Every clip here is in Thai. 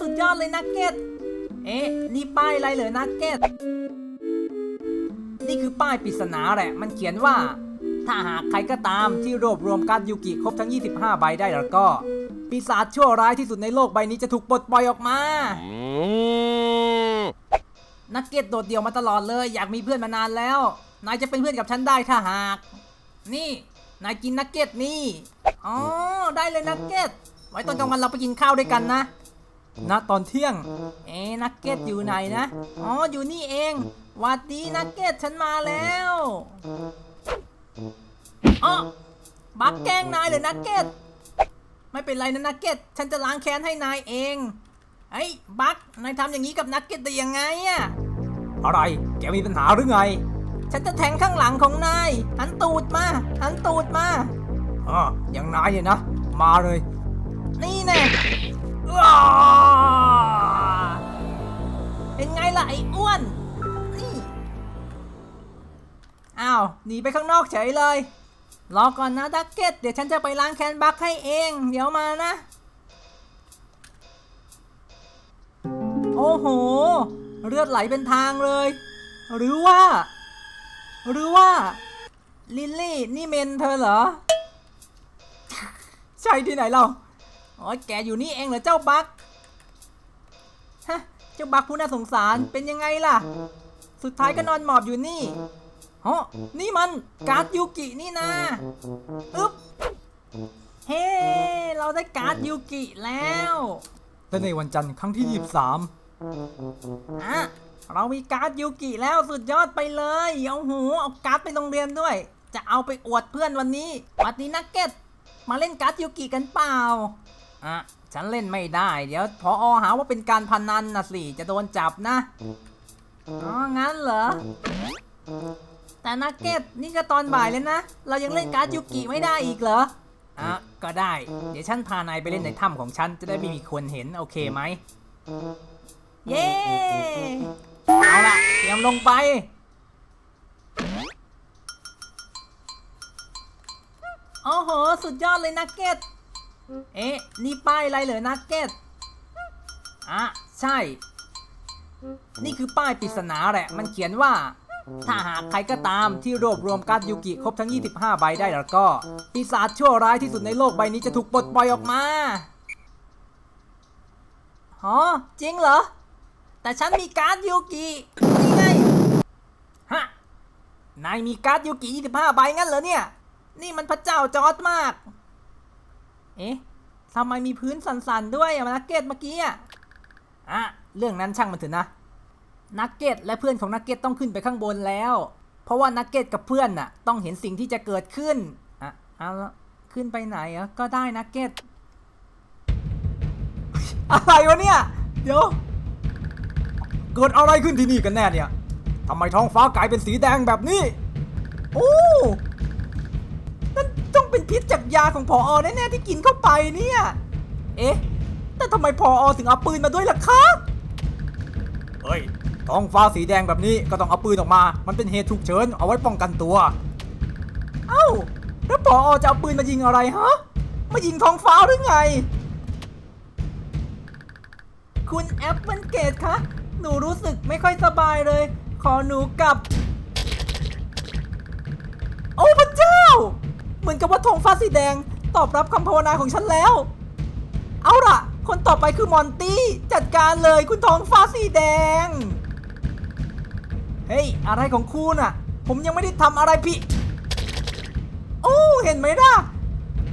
สุดยอดเลยนักเก็ต เอ๊ะ นี่ป้ายอะไรเหรอนักเก็ต นี่คือป้ายปริศนาแหละ มันเขียนว่า ถ้าหากใครก็ตามที่รวบรวมการ์ดยูกิครบทั้ง 25 ใบได้แล้วก็ ปีศาจชั่วร้ายที่สุดในโลกใบนี้จะถูกปลดปล่อยออกมา นักเก็ตโดดเดี่ยวมาตลอดเลย อยากมีเพื่อนมานานแล้ว นายจะเป็นเพื่อนกับฉันได้ถ้าหาก นี่ นายกินนักเก็ตนี่ อ๋อ ได้เลยนักเก็ต ไว้ตอนกลางวันเราไปกินข้าวด้วยกันนะ ณตอนเที่ยง เอ๊นักเก็ตอยู่ไหนนะ อ๋อ อยู่นี่เองหวัดดีนักเก็ตฉันมาแล้วอ๋อบักแกล้งนายเลยนักเก็ต ไม่เป็นไรนะนักเก็ต ฉันจะล้างแค้นให้นายเองเฮ้ยบักนายทำอย่างนี้กับนักเก็ตได้ยังไงอะอะไร แกมีปัญหาหรือไง ฉันจะแทงข้างหลังของนาย หันตูดมา หันตูดมาอ๋ออย่างนายเนี่ยนะ มาเลย นี่แน่ อ้าเป็นไงล่ะไอ้อ้วนนี่อ้าวหนีไปข้างนอกเฉยเลย รอก่อนนะดักเก็ต เดี๋ยวฉันจะไปล้างแคนบักให้เอง เดี๋ยวมานะ โอ้โห เลือดไหลเป็นทางเลย หรือว่า หรือว่า ลิลลี่ นี่เมนเธอเหรอ ใช่ที่ไหนเรา อ๋อแกอยู่นี่เองเหรอเจ้าบักฮะเจ้าบักผู้น่าสงสารเป็นยังไงล่ะ สุดท้ายก็นอนหมอบอยู่นี่ฮะนี่มันการ์ดยูกินี่นาอึ๊บเฮ้ เราได้การ์ดยูกิแล้วและในวันจันทร์ครั้งที่ 23อะเรามีการ์ดยูกิแล้วสุดยอดไปเลยเอาหูเอาการ์ดไปโรงเรียนด้วย จะเอาไปอวดเพื่อนวันนี้วันนี้นักเก็ตมาเล่นการ์ดยูกิกันเปล่า อะฉันเล่นไม่ได้ เดี๋ยวพออหาว่าเป็นการพนันนะสิ จะโดนจับนะ อ๋อ งั้นเหรอ แต่นักเก็ตนี่ก็ตอนบ่ายเลยนะ เรายังเล่นการ์ดยูกิไม่ได้อีกเหรอ อะ ก็ได้ เดี๋ยวฉันพานายไปเล่นในถ้ำของฉัน จะได้ไม่มีคนเห็น โอเคไหม เย้ เอาล่ะ เตรียมลงไป โอ้โห สุดยอดเลยนักเก็ต เอ๊ะ นี่ป้ายอะไรเหรอนักเก็ตอะใช่ นี่คือป้ายปริศนาแหละ มันเขียนว่า ถ้าหากใครก็ตามที่รวบรวมการ์ดยูกิครบทั้ง 25 ใบได้แล้วก็ ปีศาจชั่วร้ายที่สุดในโลกใบนี้จะถูกปลดปล่อยออกมาฮะจริงเหรอ แต่ฉันมีการ์ดยูกินี่ไง ฮะ นายมีการ์ดยูกิ25 ใบงั้นเหรอเนี่ย นี่มันพระเจ้าจอร์ดมาก เอ๊ะทำไมมีพื้นสั่นๆด้วยอะนักเก็ตเมื่อกี้อะอะเรื่องนั้นช่างมันเถอะนะ นักเก็ตและเพื่อนของนักเก็ตต้องขึ้นไปข้างบนแล้ว เพราะว่านักเก็ตกับเพื่อนน่ะ ต้องเห็นสิ่งที่จะเกิดขึ้นอะเอาละขึ้นไปไหนอะก็ได้นักเก็ตอะไรวะเนี่ย เดี๋ยว เกิดอะไรขึ้นที่นี่กันแน่เนี่ยทำไมท้องฟ้ากลายเป็นสีแดงแบบนี้ โอ้ ต้องเป็นพิษจากยาของพออแน่ๆที่กินเข้าไปเนี่ย เอ๊ะ แต่ทำไมพออถึงเอาปืนมาด้วยล่ะครับเฮ้ยท้องฟ้าสีแดงแบบนี้ก็ต้องเอาปืนออกมา มันเป็นเหตุฉุกเฉินเอาไว้ป้องกันตัว เอ้า แล้วพออจะเอาปืนมายิงอะไรฮะ มายิงท้องฟ้าหรือไง คุณแอปเปิลเกตคะ หนูรู้สึกไม่ค่อยสบายเลย ขอหนูกลับ โอ้พระเจ้า เหมือนกับว่าทองฟ้าสีแดง ตอบรับคำภาวนาของฉันแล้ว เอาล่ะ คนต่อไปคือมอนตี้จัดการเลยคุณทองฟ้าสีแดง เฮ้ย อะไรของคุณอะ ผมยังไม่ได้ทำอะไรผิดโอ้เห็นไหมล่ะ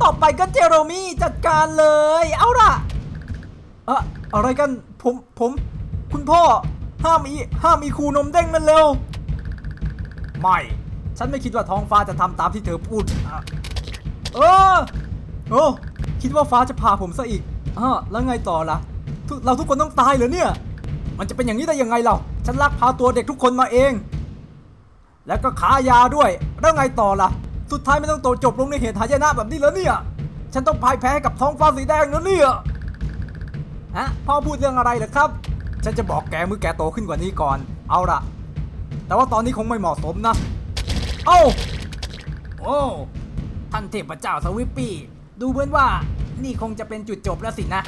ต่อไปก็เจโรมี่จัดการเลย เอาล่ะเอะอะไรกันผมผมคุณพ่อห้ามอีห้ามอีคูนมเด้งนั่นเร็ว ไม่ ฉันไม่คิดว่าท้องฟ้าจะทำตามที่เธอพูดอ เออโอ้คิดว่าฟ้าจะพาผมซะอีกอ่าแล้วไงต่อล่ะเราทุกคนต้องตายเหรอเนี่ย มันจะเป็นอย่างนี้ได้ยังไงเราฉันลักพาตัวเด็กทุกคนมาเอง แล้วก็ขายาด้วย แล้วไงต่อล่ะ สุดท้ายไม่ต้องโตจบลงในเหตุหายนะแบบนี้แล้วเนี่ย ฉันต้องพ่ายแพ้ให้กับท้องฟ้าสีแดงแล้วเนี่ยฮะพ่อพูดเรื่องอะไรเหรอครับ ฉันจะบอกแกเมื่อแกโตขึ้นกว่านี้ก่อน เอาล่ะ แต่ว่าตอนนี้คงไม่เหมาะสมนะ เอ้า โอ้ ท่านเทพเจ้าสวิปปี้ ดูเหมือนว่านี่คงจะเป็นจุดจบแล้วสินะ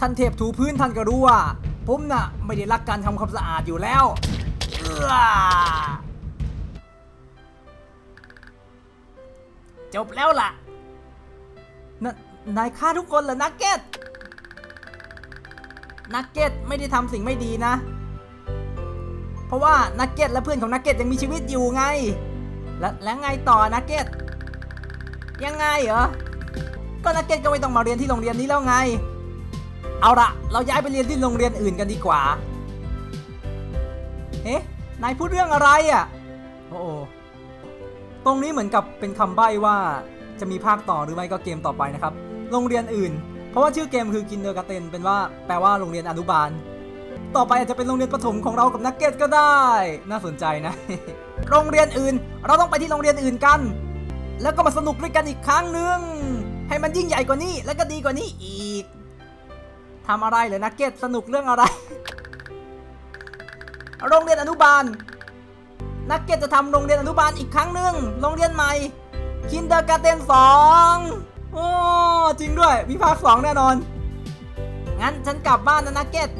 ท่านเทพถูพื้นท่านก็รู้ว่า ผมน่ะไม่ได้รักการทำความสะอาดอยู่แล้วจบแล้วล่ะนนายฆ่าทุกคนเหรอนักเก็ต นักเก็ตไม่ได้ทำสิ่งไม่ดีนะ เพราะว่านักเก็ตและเพื่อนของนักเก็ตยังมีชีวิตอยู่ไง และแล้วไงต่อนักเก็ตยังไงเหรอ ก็นักเก็ตก็ไม่ต้องมาเรียนที่โรงเรียนนี้แล้วไง เอาละเราย้ายไปเรียนที่โรงเรียนอื่นกันดีกว่าเอ๊ะนายพูดเรื่องอะไรอะ โอ้โหตรงนี้เหมือนกับเป็นคำใบ้ว่าจะมีภาคต่อหรือไม่ก็เกมต่อไปนะครับ โรงเรียนอื่น เพราะว่าชื่อเกมคือกินเดอร์กาเตนเป็นว่าแปลว่าโรงเรียนอนุบาล ต่อไปอาจจะเป็นโรงเรียนประถมของเรากับนักเก็ตก็ได้ น่าสนใจนะ โรงเรียนอื่น เราต้องไปที่โรงเรียนอื่นกัน แล้วก็มาสนุกด้วยกันอีกครั้งหนึ่งให้มันยิ่งใหญ่กว่านี้แล้วก็ดีกว่านี้อีกทำอะไรเหรอนักเก็ตสนุกเรื่องอะไร โรงเรียนอนุบาล นักเก็ตจะทำโรงเรียนอนุบาลอีกครั้งหนึ่งโรงเรียนใหม่คินเดอร์การ์เตนสองโอ้จริงด้วยมีภาคสองแน่นอน งั้นฉันกลับบ้านนะนักเก็ต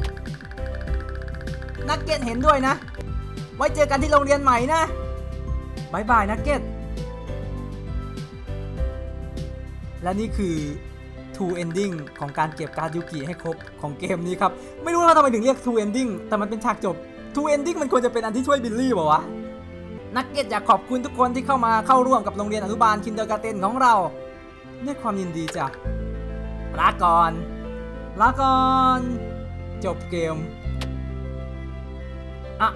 นักเก็ตเห็นด้วยนะ ไว้เจอกันที่โรงเรียนใหม่นะบายบายนักเก็ต และนี่คือ two ending ของการเก็บการ์ดยูกิให้ครบของเกมนี้ครับ ไม่รู้ว่าทำไมถึงเรียก two ending แต่มันเป็นฉากจบ two ending มันควรจะเป็นอันที่ช่วยบิลลี่เปล่าวะนักเก็ตอยากขอบคุณทุกคนที่เข้ามาเข้าร่วมกับโรงเรียนอนุบาลคินเดอร์การ์เตนของเราด้วยความยินดีจ้ะลาก่อนลาก่อน จบเกม อะ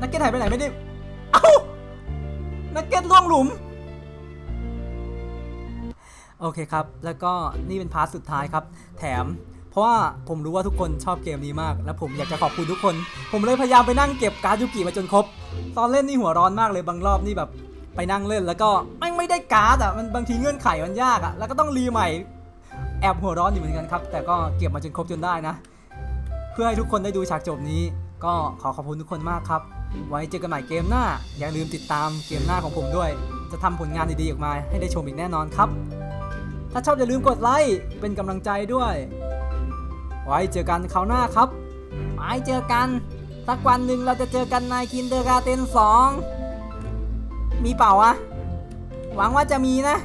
นักเก็ตหายไปไหนไม่ได้เอ้านักเก็ตล่วงหลุม โอเคครับ แล้วก็นี่เป็นพาร์ทสุดท้ายครับ แถม เพราะว่าผมรู้ว่าทุกคนชอบเกมนี้มาก และผมอยากจะขอบคุณทุกคน ผมเลยพยายามไปนั่งเก็บการ์ดยูกิมาจนครบ ตอนเล่นนี่หัวร้อนมากเลยบางรอบนี่แบบไปนั่งเล่นแล้วก็ไม่ไม่ได้การ์ดอะมันบางทีเงื่อนไขมันยากอะแล้วก็ต้องรีใหม่แอบหัวร้อนอยู่เหมือนกันครับ แต่ก็เก็บมาจนครบจนได้นะ เพื่อให้ทุกคนได้ดูฉากจบนี้ ก็ขอขอบคุณทุกคนมากครับ ไว้เจอกันใหม่เกมหน้า อย่าลืมติดตามเกมหน้าของผมด้วย จะทำผลงานดีๆออกมาให้ได้ชมอีกแน่นอนครับ ถ้าชอบอย่าลืมกดไลค์เป็นกำลังใจด้วย ไว้เจอกันคราวหน้าครับไว้เจอกันสักวันหนึ่งเราจะเจอกันในคินเดอร์การ์เตน2มีเปล่าวะหวังว่าจะมีนะ